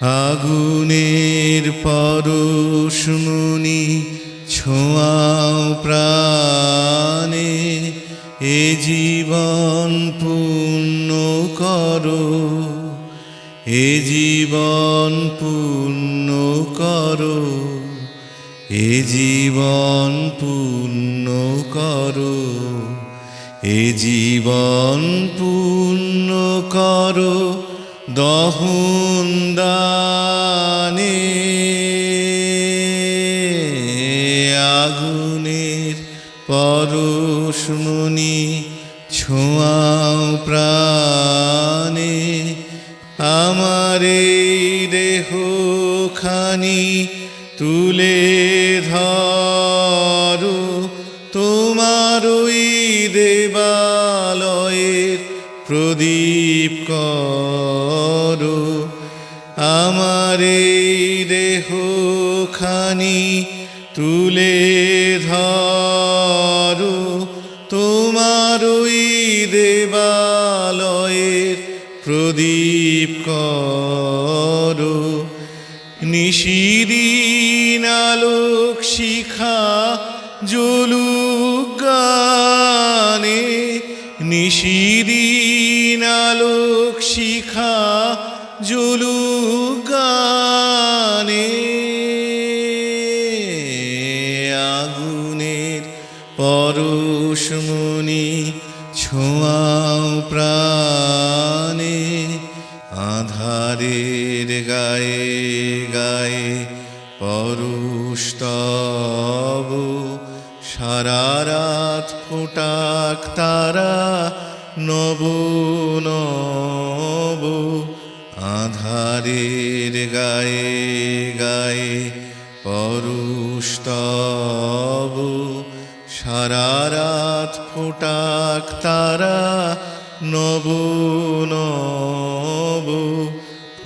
আগুনের পরশমুনি ছোঁয়াও প্রাণে, এ জীবন পূর্ণ করো, এ জীবন পূর্ণ করো, এ জীবন পূর্ণ করো, এ জীবন পূর্ণ করো। দহন দানে আগুনের পরশমণি ছোঁয়াও প্রাণে। আমার দেহ খানি তুলে ধরো তোমার ওই দেবালয়ের প্রদীপ করো। আমার এই দেহ খানি তুলে ধরো। তোমার ওই দেবালয়ের প্রদীপ করো। নিশিদিন আলোক শিখা জলুক গানে নিশিদিন আলোক শিখা জলুক গানে আগুনের পরশমণি ছোঁয়াও প্রাণে আধারের গায়ে ফোটাক তারা নব নব আধারের গায়ে গায়ে পরুস্তব সারা রাত ফোটাক তারা নব নব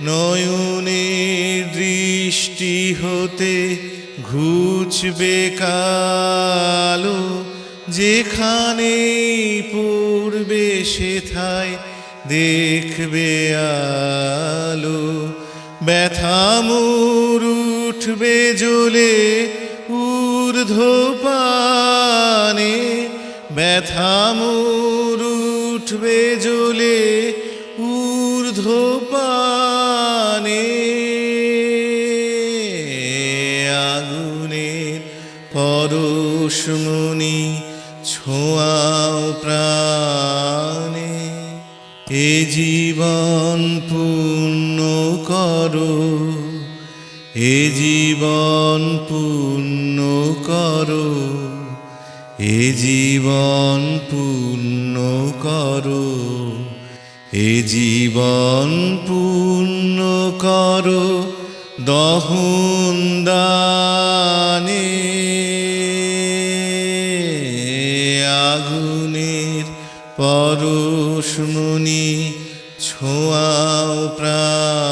নয়নের দৃষ্টি হতে ঘুচবে কালো যেখানে পড়বে সেথায় দেখবে আলো, ব্যথা মোর উঠবে জ্বলে ঊর্ধ্ব পানে ব্যথা মোর উঠবে জ্বলে ঊর্ধ্ব পানে আগুনের পরশমণি ছোঁয়াও প্রাণে, এ জীবন পূর্ণ করো, এ জীবন পূর্ণ করো, এ জীবন পূর্ণ করো, এ জীবন পূর্ণ করো, দহন দানে পরশমণি ছোঁয়াও প্রাণে।